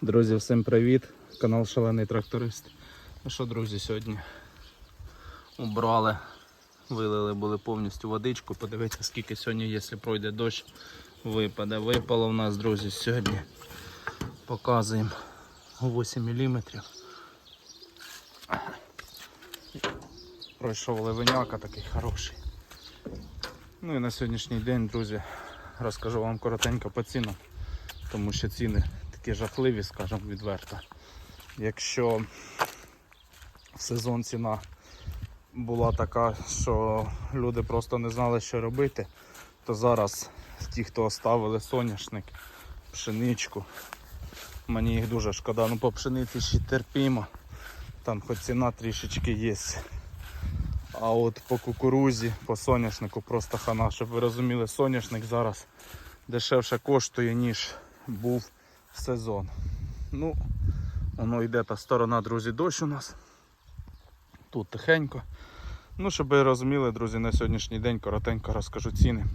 Друзі, всім привіт! Канал Шалений Тракторист. Ну що, друзі, сьогодні убрали, вилили були повністю водичку. Подивіться, скільки сьогодні, якщо пройде дощ, випаде. Випало в нас, друзі, сьогодні. Показуємо 8 мм. Пройшов ливеняка такий хороший. Ну і на сьогоднішній день, друзі, розкажу вам коротенько по цінам, тому що ціни такі жахливі, скажімо відверто. Якщо в сезон ціна була така, що люди просто не знали, що робити, то зараз ті, хто оставили соняшник, пшеничку, мені їх дуже шкода. Ну по пшениці ще терпімо, там хоч ціна трішечки є. А от по кукурузі, по соняшнику просто хана, щоб ви розуміли, соняшник зараз дешевше коштує, ніж був сезон. Ну, воно йде та сторона, друзі, дощ у нас. Тут тихенько. Ну, щоб ви розуміли, друзі, на сьогоднішній день коротенько розкажу ціни.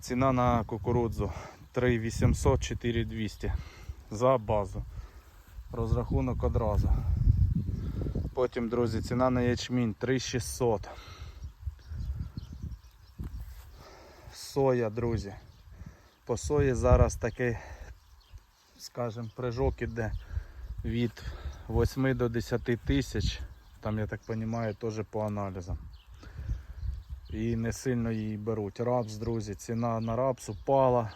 Ціна на кукурудзу 3800 4200 за базу. Розрахунок одразу. Потім, друзі, ціна на ячмінь 3600. Соя, друзі. По сої зараз такий, скажімо, прыжок іде від 8 до 10 тисяч. Там, я так розумію, теж по аналізам. І не сильно її беруть. Рапс, друзі, ціна на рапс упала.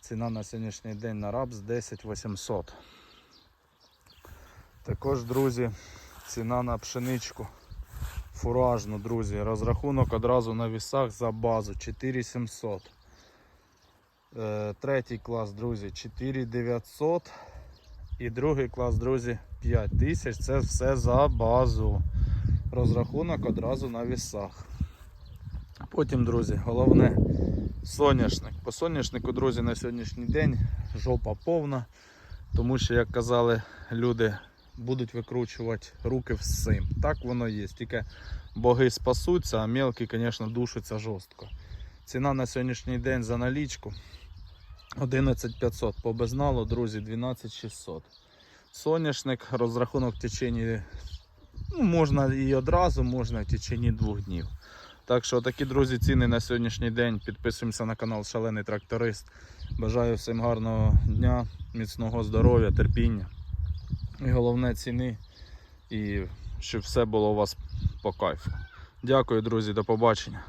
Ціна на сьогоднішній день на рапс 10 800. Також, друзі, ціна на пшеничку фуражну, друзі. Розрахунок одразу на вісах за базу 4700. Е, Третій клас, друзі, 4900. І другий клас, друзі, 5000. Це все за базу. Розрахунок одразу на вісах. Потім, друзі, головне соняшник. По соняшнику, друзі, на сьогоднішній день жопа повна. Тому що, як казали люди, будуть викручувати руки всім. Так воно є. Тільки боги спасуться, а мелкі, звісно, душаться жорстко. Ціна на сьогоднішній день за налічку 11500 по безналу, друзі, 12600. Соняшник, розрахунок в течені, ну, можна і одразу, можна в течені двох днів. Так що такі, друзі, ціни на сьогоднішній день. Підписуємося на канал Шалений Тракторист. Бажаю всім гарного дня, міцного здоров'я, терпіння. І головне ціни. І щоб все було у вас по кайфу. Дякую, друзі, до побачення.